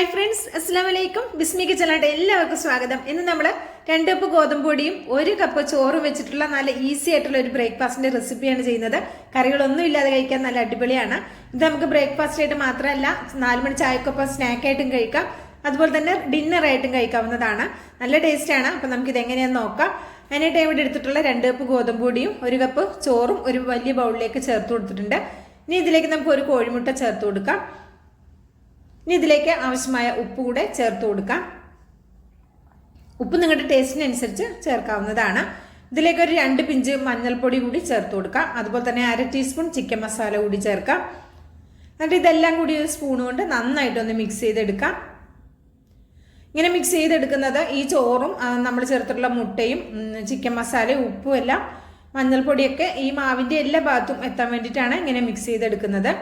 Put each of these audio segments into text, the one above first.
Hi friends അസ്സാം വലൈക്കും ബിസ്മി കിച്ചണിലായിട്ട് എല്ലാവർക്കും സ്വാഗതം. ഇന്ന് നമ്മൾ രണ്ട് കപ്പ് ഗോതമ്പ് പൊടിയും ഒരു കപ്പ് ചോറും വെച്ചിട്ടുള്ള നല്ല ഈസി ആയിട്ടുള്ള ഒരു ബ്രേക്ക്ഫാസ്റ്റിന്റെ റെസിപ്പിയാണ് ചെയ്യുന്നത്. കറികളൊന്നും ഇല്ലാതെ കഴിക്കാൻ നല്ല അടിപൊളിയാണ്. ഇത് നമുക്ക് ബ്രേക്ക്ഫാസ്റ്റ് ആയിട്ട് മാത്രമല്ല നാലുമണി ചായക്കൊപ്പം സ്നാക്കായിട്ടും കഴിക്കാം. അതുപോലെ തന്നെ ഡിന്നറായിട്ടും കഴിക്കാവുന്നതാണ്. നല്ല ടേസ്റ്റാണ്. അപ്പം നമുക്കിത് എങ്ങനെയാണെന്ന് നോക്കാം. അതിനായിട്ട് ഇവിടെ എടുത്തിട്ടുള്ള രണ്ട് കപ്പ് ഗോതമ്പ് പൊടിയും ഒരു കപ്പ് ചോറും ഒരു വലിയ ബൗളിലേക്ക് ചേർത്ത് കൊടുത്തിട്ടുണ്ട്. ഇനി ഇതിലേക്ക് നമുക്ക് ഒരു കോഴിമുട്ട ചേർത്ത് കൊടുക്കാം. ഇനി ഇതിലേക്ക് ആവശ്യമായ ഉപ്പ് കൂടെ ചേർത്ത് കൊടുക്കാം. ഉപ്പ് നിങ്ങളുടെ ടേസ്റ്റിനനുസരിച്ച് ചേർക്കാവുന്നതാണ്. ഇതിലേക്ക് ഒരു രണ്ട് പിഞ്ച് മഞ്ഞൾപ്പൊടി കൂടി ചേർത്ത് കൊടുക്കാം. അതുപോലെ തന്നെ അര ടീസ്പൂൺ ചിക്കൻ മസാല കൂടി ചേർക്കാം. എന്നിട്ട് ഇതെല്ലാം കൂടി ഒരു സ്പൂൺ കൊണ്ട് നന്നായിട്ടൊന്ന് മിക്സ് ചെയ്തെടുക്കാം. ഇങ്ങനെ മിക്സ് ചെയ്തെടുക്കുന്നത് ഈ ചോറും നമ്മൾ ചേർത്തിട്ടുള്ള മുട്ടയും ചിക്കൻ മസാലയും ഉപ്പും എല്ലാം മഞ്ഞൾപ്പൊടിയൊക്കെ ഈ മാവിന്റെ എല്ലാ ഭാഗത്തും എത്താൻ വേണ്ടിയിട്ടാണ് ഇങ്ങനെ മിക്സ് ചെയ്തെടുക്കുന്നത്.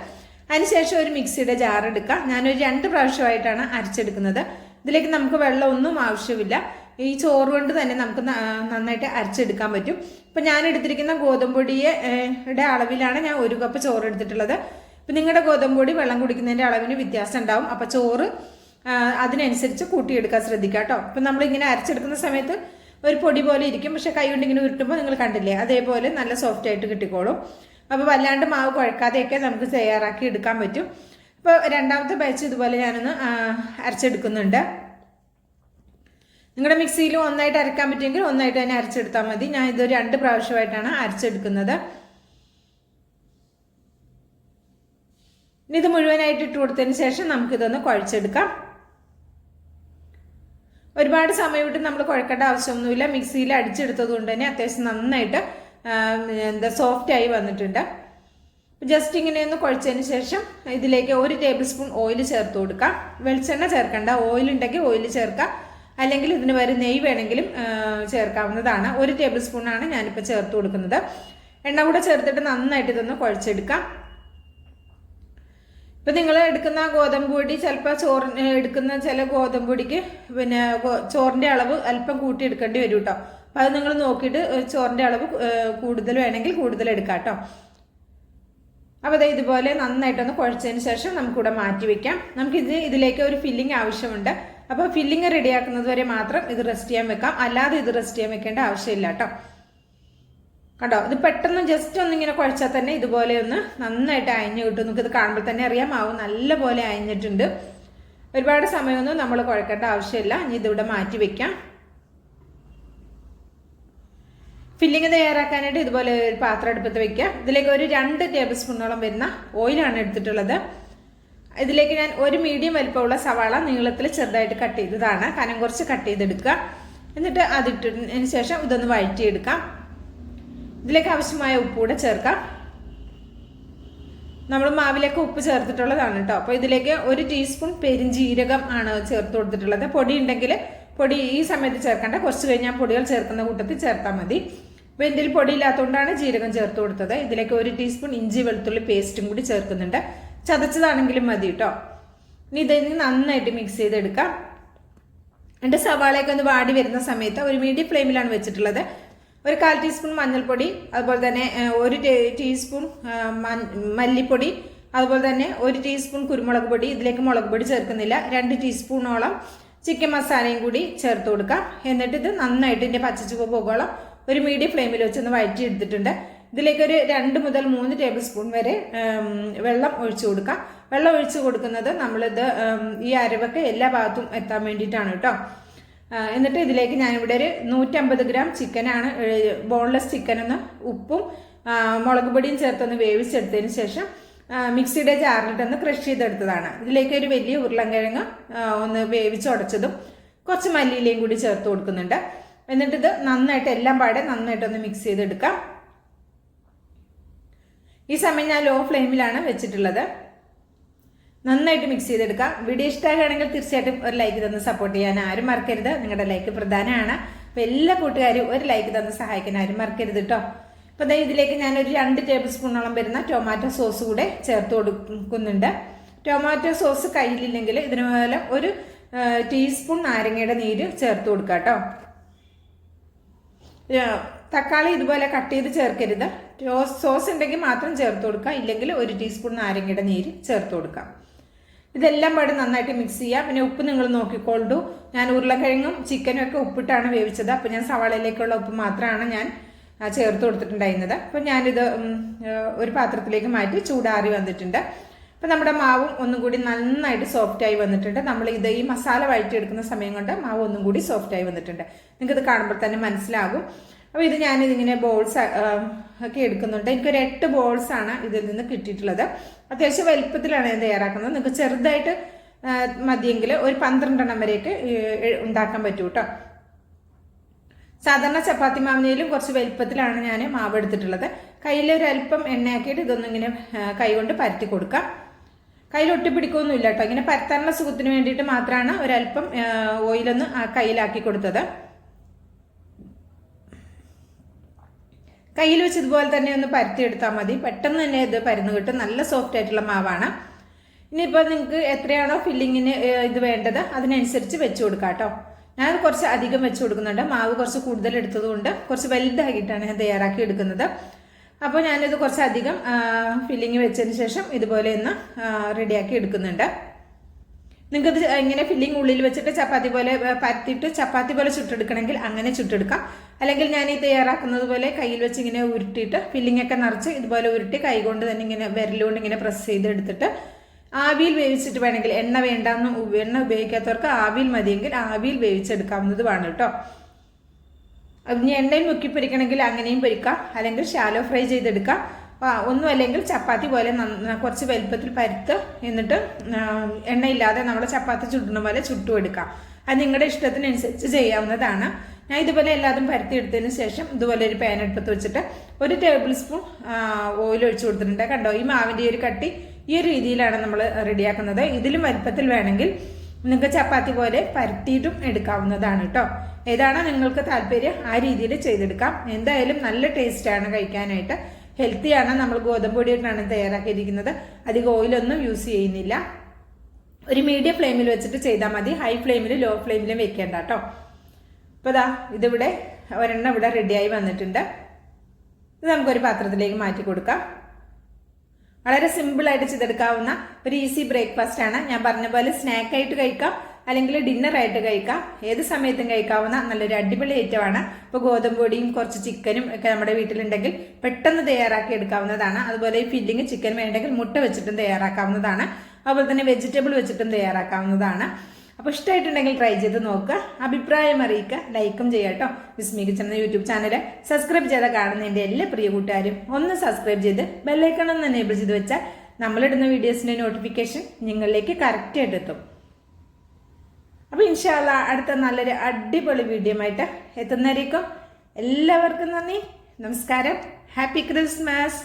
അതിനുശേഷം ഒരു മിക്സിയുടെ ജാർ എടുക്കാം ഞാനൊരു രണ്ട് പ്രാവശ്യമായിട്ടാണ് അരച്ചെടുക്കുന്നത്. ഇതിലേക്ക് നമുക്ക് വെള്ളമൊന്നും ആവശ്യമില്ല. ഈ ചോറ് കൊണ്ട് തന്നെ നമുക്ക് നന്നായിട്ട് അരച്ചെടുക്കാൻ പറ്റും. ഇപ്പം ഞാൻ എടുത്തിരിക്കുന്ന ഗോതമ്പൊടിയുടെ അളവിലാണ് ഞാൻ ഒരു കപ്പ് ചോറ് എടുത്തിട്ടുള്ളത്. ഇപ്പം നിങ്ങളുടെ ഗോതമ്പൊടി വെള്ളം കുടിക്കുന്നതിന്റെ അളവിന് വ്യത്യാസം ഉണ്ടാവും. അപ്പോൾ ചോറ് അതിനനുസരിച്ച് കൂട്ടിയെടുക്കാൻ ശ്രദ്ധിക്കുക കേട്ടോ. ഇപ്പം നമ്മളിങ്ങനെ അരച്ചെടുക്കുന്ന സമയത്ത് ഒരു പൊടി പോലെ ഇരിക്കും. പക്ഷേ കൈ കൊണ്ട് ഇങ്ങനെ ഉരുട്ടുമ്പോൾ നിങ്ങൾ കണ്ടില്ലേ അതേപോലെ നല്ല സോഫ്റ്റ് ആയിട്ട് കിട്ടിക്കോളും. അപ്പോൾ വല്ലാണ്ട് മാവ് കുഴക്കാതെയൊക്കെ നമുക്ക് തയ്യാറാക്കി എടുക്കാൻ പറ്റും. ഇപ്പോൾ രണ്ടാമത്തെ ബാച്ച് ഇതുപോലെ ഞാനൊന്ന് അരച്ചെടുക്കുന്നുണ്ട്. നിങ്ങളുടെ മിക്സിയിൽ ഒന്നായിട്ട് അരക്കാൻ പറ്റുമെങ്കിൽ ഒന്നായിട്ട് തന്നെ അരച്ചെടുത്താൽ മതി. ഞാൻ ഇത് രണ്ട് പ്രാവശ്യമായിട്ടാണ് അരച്ചെടുക്കുന്നത്. ഇനി ഇത് മുഴുവനായിട്ട് ഇട്ട് കൊടുത്തതിന് ശേഷം നമുക്കിതൊന്ന് കുഴച്ചെടുക്കാം. ഒരുപാട് സമയം വിട്ട് നമ്മൾ കുഴക്കേണ്ട ആവശ്യമൊന്നുമില്ല. മിക്സിയിൽ അടിച്ചെടുത്തത് കൊണ്ട് തന്നെ അത്യാവശ്യം നന്നായിട്ട് എന്താ സോഫ്റ്റ് ആയി വന്നിട്ടുണ്ട്. ജസ്റ്റ് ഇങ്ങനെ ഒന്ന് കുഴച്ചതിന് ശേഷം ഇതിലേക്ക് ഒരു ടേബിൾ സ്പൂൺ ഓയിൽ ചേർത്ത് കൊടുക്കാം. വെളിച്ചെണ്ണ ചേർക്കണ്ട. ഓയിൽ ഉണ്ടെങ്കിൽ ഓയിൽ ചേർക്കാം. അല്ലെങ്കിൽ ഇതിന് വരെ നെയ്യ് വേണമെങ്കിലും ചേർക്കാവുന്നതാണ്. ഒരു ടേബിൾ സ്പൂണാണ് ഞാനിപ്പോൾ ചേർത്ത് കൊടുക്കുന്നത്. എണ്ണ കൂടെ ചേർത്തിട്ട് നന്നായിട്ട് ഇതൊന്ന് കുഴച്ചെടുക്കാം. ഇപ്പം നിങ്ങൾ എടുക്കുന്ന ഗോതമ്പ് പൊടി ചിലപ്പോൾ ചോറിന് എടുക്കുന്ന ചില ഗോതമ്പ് പൊടിക്ക് പിന്നെ ചോറിന്റെ അളവ് അല്പം കൂട്ടി എടുക്കേണ്ടി വരും കേട്ടോ അപ്പോൾ അത് നിങ്ങൾ നോക്കിയിട്ട് ചോറിന്റെ അളവ് കൂടുതൽ വേണമെങ്കിൽ കൂടുതൽ എടുക്കാം കേട്ടോ. അപ്പോൾ അത് ഇതുപോലെ നന്നായിട്ടൊന്ന് കുഴച്ചതിന് ശേഷം നമുക്കിവിടെ മാറ്റി വെക്കാം. നമുക്കിത് ഇതിലേക്ക് ഒരു ഫില്ലിംഗ് ആവശ്യമുണ്ട്. അപ്പോൾ ഫില്ലിംഗ് റെഡിയാക്കുന്നത് വരെ മാത്രം ഇത് റെസ്റ്റ് ചെയ്യാൻ വെക്കാം. അല്ലാതെ ഇത് റെസ്റ്റ് ചെയ്യാൻ വെക്കേണ്ട ആവശ്യമില്ല കേട്ടോ. കണ്ടോ? ഇത് പെട്ടെന്ന് ജസ്റ്റ് ഒന്ന് ഇങ്ങനെ കുഴച്ചാൽ തന്നെ ഇതുപോലെ ഒന്ന് നന്നായിട്ട് അയഞ്ഞു കിട്ടും. നമുക്ക് ഇത് കാണുമ്പോൾ തന്നെ അറിയാം. മാവ് നല്ല പോലെ അയഞ്ഞിട്ടുണ്ട്. ഒരുപാട് സമയമൊന്നും നമ്മൾ കുഴക്കേണ്ട ആവശ്യമില്ല. ഇനി ഇതിവിടെ മാറ്റി വെക്കാം. ഫില്ലിങ് തയ്യാറാക്കാനായിട്ട് ഇതുപോലെ ഒരു പാത്രം അടുപ്പത്ത് വെക്കുക. ഇതിലേക്ക് ഒരു രണ്ട് ടേബിൾ സ്പൂണോളം വരുന്ന ഓയിലാണ് എടുത്തിട്ടുള്ളത്. ഇതിലേക്ക് ഞാൻ ഒരു മീഡിയം വലിപ്പമുള്ള സവാള നീളത്തിൽ ചെറുതായിട്ട് കട്ട് ചെയ്തതാണ്. കനം കുറച്ച് കട്ട് ചെയ്തെടുക്കുക. എന്നിട്ട് അതിട്ടതിന് ശേഷം ഇതൊന്ന് വഴറ്റിയെടുക്കാം. ഇതിലേക്ക് ആവശ്യമായ ഉപ്പ് കൂടെ ചേർക്കാം. നമ്മൾ മാവിലേക്ക് ഉപ്പ് ചേർത്തിട്ടുള്ളതാണ് കേട്ടോ. അപ്പോൾ ഇതിലേക്ക് ഒരു ടീസ്പൂൺ പെരിഞ്ജീരകം ആണ് ചേർത്ത് കൊടുത്തിട്ടുള്ളത്. പൊടി ഉണ്ടെങ്കിൽ പൊടി ഈ സമയത്ത് ചേർക്കേണ്ട. കുറച്ച് കഴിഞ്ഞാൽ പൊടികൾ ചേർക്കുന്ന കൂട്ടത്തിൽ ചേർത്താൽ മതി. വെന്തിൽ പൊടി ഇല്ലാത്തതുകൊണ്ടാണ് ജീരകം ചേർത്ത് കൊടുത്തത്. ഇതിലേക്ക് ഒരു ടീസ്പൂൺ ഇഞ്ചി വെളുത്തുള്ളി പേസ്റ്റും കൂടി ചേർക്കുന്നുണ്ട്. ചതച്ചതാണെങ്കിലും മതി കേട്ടോ ഇനി ഇതിന് നന്നായിട്ട് മിക്സ് ചെയ്തെടുക്കാം. എന്റെ സവാളയൊക്കെ ഒന്ന് വാടി വരുന്ന സമയത്ത് ഒരു മീഡിയം ഫ്ലെയിമിലാണ് വെച്ചിട്ടുള്ളത്. ഒരു കാൽ ടീസ്പൂൺ മഞ്ഞൾപ്പൊടി അതുപോലെ തന്നെ ഒരു ടീസ്പൂൺ മല്ലിപ്പൊടി അതുപോലെ തന്നെ ഒരു ടീസ്പൂൺ കുരുമുളക് പൊടി. ഇതിലേക്ക് മുളക് പൊടി ചേർക്കുന്നില്ല. രണ്ട് ടീസ്പൂണോളം ചിക്കൻ മസാലയും കൂടി ചേർത്ത് കൊടുക്കാം. എന്നിട്ട് ഇത് നന്നായിട്ട് ഇതിന്റെ പച്ചച്ചുവ പോകോളം. ഒരു മീഡിയം ഫ്ലെയിമിൽ വെച്ചൊന്ന് വഴറ്റി എടുത്തിട്ടുണ്ട്. ഇതിലേക്ക് ഒരു രണ്ട് മുതൽ മൂന്ന് ടേബിൾ സ്പൂൺ വരെ വെള്ളം ഒഴിച്ചു കൊടുക്കാം. വെള്ളം ഒഴിച്ച് കൊടുക്കുന്നത് നമ്മളിത് ഈ അരവൊക്കെ എല്ലാ ഭാഗത്തും എത്താൻ വേണ്ടിയിട്ടാണ് കേട്ടോ. എന്നിട്ട് ഇതിലേക്ക് ഞാനിവിടെ ഒരു നൂറ്റമ്പത് ഗ്രാം ചിക്കനാണ് ബോൺലെസ് ചിക്കനെന്ന് ഉപ്പും മുളക് പൊടിയും ചേർത്തൊന്ന് വേവിച്ചെടുത്തതിന് ശേഷം മിക്സിയുടെ ജാറിലിട്ടൊന്ന് ക്രഷ് ചെയ്തെടുത്തതാണ്. ഇതിലേക്ക് ഒരു വലിയ ഉരുളൻകിഴങ്ങ് ഒന്ന് വേവിച്ചുടച്ചതും കുറച്ച് മല്ലിയിലയും കൂടി ചേർത്ത് കൊടുക്കുന്നുണ്ട്. എന്നിട്ട് ഇത് നന്നായിട്ട് എല്ലാം പാടെ നന്നായിട്ടൊന്ന് മിക്സ് ചെയ്തെടുക്കാം. ഈ സമയം ഞാൻ ലോ ഫ്ലെയിമിലാണ് വെച്ചിട്ടുള്ളത്. നന്നായിട്ട് മിക്സ് ചെയ്തെടുക്കാം. വീഡിയോ ഇഷ്ടമാകുകയാണെങ്കിൽ തീർച്ചയായിട്ടും ഒരു ലൈക്ക് തന്ന് സപ്പോർട്ട് ചെയ്യാൻ ആരും മറക്കരുത്. നിങ്ങളുടെ ലൈക്ക് പ്രധാനമാണ്. അപ്പോൾ എല്ലാ കൂട്ടുകാരും ഒരു ലൈക്ക് തന്ന് സഹായിക്കാൻ ആരും മറക്കരുത് കേട്ടോ അപ്പോൾ അതായത് ഇതിലേക്ക് ഞാനൊരു രണ്ട് ടേബിൾ സ്പൂണോളം വരുന്ന ടൊമാറ്റോ സോസ് കൂടെ ചേർത്ത് കൊടുക്കുന്നുണ്ട്. ടൊമാറ്റോ സോസ് കയ്യിലില്ലെങ്കിൽ ഇതിന് പോലെ ഒരു ടീസ്പൂൺ നാരങ്ങയുടെ നീര് ചേർത്ത് കൊടുക്കുക കേട്ടോ. തക്കാളി ഇതുപോലെ കട്ട് ചെയ്ത് ചേർക്കരുത്. സോസ് ഉണ്ടെങ്കിൽ മാത്രം ചേർത്ത് കൊടുക്കുക. ഇല്ലെങ്കിൽ ഒരു ടീസ്പൂൺ നാരങ്ങയുടെ നീര് ചേർത്ത് കൊടുക്കാം ഇതെല്ലാം പാടെ നന്നായിട്ട് മിക്സ് ചെയ്യുക. പിന്നെ ഉപ്പ് നിങ്ങൾ നോക്കിക്കൊള്ളൂ ഞാൻ ഉരുളക്കിഴങ്ങും ചിക്കനും ഒക്കെ ഉപ്പിട്ടാണ് വേവിച്ചത്. അപ്പോൾ ഞാൻ സവാളയിലേക്കുള്ള ഉപ്പ് മാത്രമാണ് ഞാൻ ചേർത്ത് കൊടുത്തിട്ടുണ്ടായിരുന്നത്. അപ്പോൾ ഞാനിത് ഒരു പാത്രത്തിലേക്ക് മാറ്റി ചൂടാറി വന്നിട്ടുണ്ട്. അപ്പോൾ നമ്മുടെ മാവും ഒന്നും കൂടി നന്നായിട്ട് സോഫ്റ്റ് ആയി വന്നിട്ടുണ്ട്. നമ്മൾ ഇത് ഈ മസാല വഴറ്റിയെടുക്കുന്ന സമയം കൊണ്ട് മാവ് ഒന്നും കൂടി സോഫ്റ്റ് ആയി വന്നിട്ടുണ്ട്. നിങ്ങൾക്കിത് കാണുമ്പോൾ തന്നെ മനസ്സിലാകും. അപ്പോൾ ഇത് ഞാൻ ഇതിങ്ങനെ ബോൾസ് ഒക്കെ എടുക്കുന്നുണ്ട്. എനിക്കൊരു എട്ട് ആണ് ഇതിൽ നിന്ന് കിട്ടിയിട്ടുള്ളത്. അത്യാവശ്യം വലുപ്പത്തിലാണ് ഞാൻ തയ്യാറാക്കുന്നത്. നിങ്ങൾക്ക് ചെറുതായിട്ട് മതിയെങ്കിൽ ഒരു പന്ത്രണ്ടെണ്ണം വരെയൊക്കെ ഉണ്ടാക്കാൻ പറ്റൂ കേട്ടോ. സാധാരണ ചപ്പാത്തി മാവിനേലും കുറച്ച് വലിപ്പത്തിലാണ് ഞാൻ മാവ് എടുത്തിട്ടുള്ളത്. കയ്യിൽ അല്പം എണ്ണയാക്കിയിട്ട് ഇതൊന്നും ഇങ്ങനെ കൈകൊണ്ട് പരത്തി കൊടുക്കാം. കയ്യിൽ ഒട്ടിപ്പിടിക്കൊന്നുമില്ല കേട്ടോ. ഇങ്ങനെ പരത്താനുള്ള സുഖത്തിന് വേണ്ടിയിട്ട് മാത്രമാണ് ഒരല്പം ഓയിലൊന്ന് കയ്യിലാക്കി കൊടുത്തത്. കയ്യിൽ വെച്ച് ഇതുപോലെ തന്നെ ഒന്ന് പരത്തിയെടുത്താൽ മതി. പെട്ടെന്ന് തന്നെ ഇത് പരന്ന് കിട്ടും. നല്ല സോഫ്റ്റ് ആയിട്ടുള്ള മാവാണ്. ഇനിയിപ്പോൾ നിങ്ങൾക്ക് എത്രയാണോ ഫില്ലിങ്ങിന് ഇത് വേണ്ടത് അതിനനുസരിച്ച് വെച്ച് കൊടുക്കാം കേട്ടോ. ഞാൻ കുറച്ച് അധികം വെച്ച് കൊടുക്കുന്നുണ്ട്. മാവ് കുറച്ച് കൂടുതൽ എടുത്തതുകൊണ്ട് കുറച്ച് വലുതാക്കിയിട്ടാണ് ഞാൻ തയ്യാറാക്കി എടുക്കുന്നത്. അപ്പോൾ ഞാനിത് കുറച്ച് അധികം ഫില്ലിങ് വെച്ചതിന് ശേഷം ഇതുപോലെ ഒന്ന് റെഡിയാക്കി എടുക്കുന്നുണ്ട്. നിങ്ങൾക്കത് ഇങ്ങനെ ഫില്ലിംഗ് ഉള്ളിൽ വെച്ചിട്ട് ചപ്പാത്തി പോലെ പരത്തിയിട്ട് ചപ്പാത്തി പോലെ ചുട്ടെടുക്കണമെങ്കിൽ അങ്ങനെ ചുട്ടെടുക്കാം. അല്ലെങ്കിൽ ഞാൻ ഈ തയ്യാറാക്കുന്നത് പോലെ കയ്യിൽ വെച്ച് ഇങ്ങനെ ഉരുട്ടിയിട്ട് ഫില്ലിംഗ് ഒക്കെ നിറച്ച് ഇതുപോലെ ഉരുട്ടി കൈ കൊണ്ട് തന്നെ ഇങ്ങനെ വിരലുകൊണ്ട് ഇങ്ങനെ പ്രസ് ചെയ്ത് എടുത്തിട്ട് ആവിയിൽ വേവിച്ചിട്ട് വേണമെങ്കിൽ എണ്ണ വേണ്ടെന്ന് എണ്ണ ഉപയോഗിക്കാത്തവർക്ക് ആവിയിൽ മതിയെങ്കിൽ ആവിയിൽ വേവിച്ചെടുക്കാവുന്നതുമാണ് കേട്ടോ. അത് ഇനി എണ്ണയിൽ മുക്കി പൊരിക്കണമെങ്കിൽ അങ്ങനെയും പൊരിക്കാം. അല്ലെങ്കിൽ ഷാലോ ഫ്രൈ ചെയ്തെടുക്കാം. ഒന്നും അല്ലെങ്കിൽ ചപ്പാത്തി പോലെ കുറച്ച് വലുപ്പത്തിൽ പരുത്ത് എന്നിട്ട് എണ്ണയില്ലാതെ നമ്മൾ ചപ്പാത്തി ചുട്ടുന്ന പോലെ ചുട്ടും എടുക്കാം. അത് നിങ്ങളുടെ ഇഷ്ടത്തിനനുസരിച്ച് ചെയ്യാവുന്നതാണ്. ഞാൻ ഇതുപോലെ എല്ലാതും പരത്തി എടുത്തതിന് ശേഷം ഇതുപോലെ ഒരു പാൻ എടുപ്പത്ത് വെച്ചിട്ട് ഒരു ടേബിൾ സ്പൂൺ ഓയിൽ ഒഴിച്ചു കൊടുത്തിട്ടുണ്ട്. കണ്ടോ? ഈ മാവിന്റെ ഒരു കട്ടി ഈ ഒരു രീതിയിലാണ് നമ്മൾ റെഡിയാക്കുന്നത്. ഇതിലും വലുപ്പത്തിൽ വേണമെങ്കിൽ നിങ്ങൾക്ക് ചപ്പാത്തി പോലെ പരത്തിയിട്ടും എടുക്കാവുന്നതാണ് കേട്ടോ ഏതാണോ നിങ്ങൾക്ക് താല്പര്യം? ആ രീതിയിൽ ചെയ്തെടുക്കാം. എന്തായാലും നല്ല ടേസ്റ്റാണ് കഴിക്കാനായിട്ട്. ഹെൽത്തിയാണ് നമ്മൾ ഗോതമ്പ് പൊടിയിട്ടാണ് തയ്യാറാക്കിയിരിക്കുന്നത്. അധികം ഓയിലൊന്നും യൂസ് ചെയ്യുന്നില്ല. ഒരു മീഡിയം ഫ്ലെയിമിൽ വെച്ചിട്ട് ചെയ്താൽ മതി. ഹൈ ഫ്ലെയിമിൽ ലോ ഫ്ലെയിമിലും വെക്കേണ്ട കേട്ടോ അപ്പോൾ ഇതാ ഇതിവിടെ ഒരെണ്ണം ഇവിടെ റെഡിയായി വന്നിട്ടുണ്ട്. ഇത് നമുക്കൊരു പാത്രത്തിലേക്ക് മാറ്റി കൊടുക്കാം. വളരെ സിമ്പിൾ സിമ്പിളായിട്ട് ചെയ്തെടുക്കാവുന്ന ഒരു ഈസി ബ്രേക്ക്ഫാസ്റ്റ് ആണ്. ഞാൻ പറഞ്ഞ പോലെ സ്നാക്ക് ആയിട്ട് കഴിക്കാം അല്ലെങ്കിൽ ഡിന്നർ ആയിട്ട് കഴിക്കാം. ഏത് സമയത്തും കഴിക്കാവുന്ന നല്ലൊരു അടിപൊളി ഐറ്റമാണ് ഇപ്പോൾ ഗോതമ്പ് പൊടിയും കുറച്ച് ചിക്കനും ഒക്കെ നമ്മുടെ വീട്ടിലുണ്ടെങ്കിൽ പെട്ടെന്ന് തയ്യാറാക്കി എടുക്കാവുന്നതാണ്. അതുപോലെ ഈ ഫില്ലിങ് ചിക്കൻ വേണ്ടെങ്കിൽ മുട്ട വെച്ചിട്ടും തയ്യാറാക്കാവുന്നതാണ്. അതുപോലെ തന്നെ വെജിറ്റബിൾ വെച്ചിട്ടും തയ്യാറാക്കാവുന്നതാണ്. അപ്പോൾ ഇഷ്ടമായിട്ടുണ്ടെങ്കിൽ ട്രൈ ചെയ്ത് നോക്കുക. അഭിപ്രായം അറിയിക്കുക. ലൈക്കും ചെയ്യാം കേട്ടോ വിസ്മി എന്ന യൂട്യൂബ് ചാനൽ സബ്സ്ക്രൈബ് ചെയ്ത കാണുന്ന എന്റെ എല്ലാ പ്രിയ കൂട്ടുകാരും ഒന്ന് സബ്സ്ക്രൈബ് ചെയ്ത് ബെല്ലൈക്കൺ ഒന്ന് എനേബിൾ ചെയ്ത് വെച്ചാൽ നമ്മളിടുന്ന വീഡിയോസിന്റെ നോട്ടിഫിക്കേഷൻ നിങ്ങളിലേക്ക് കറക്റ്റായിട്ട് എത്തും. അപ്പോൾ ഇൻഷാല്ല അടുത്ത നല്ലൊരു അടിപൊളി വീഡിയോ ആയിട്ട് എത്തുന്നതായിരിക്കും. എല്ലാവർക്കും നന്ദി. നമസ്കാരം. Happy Christmas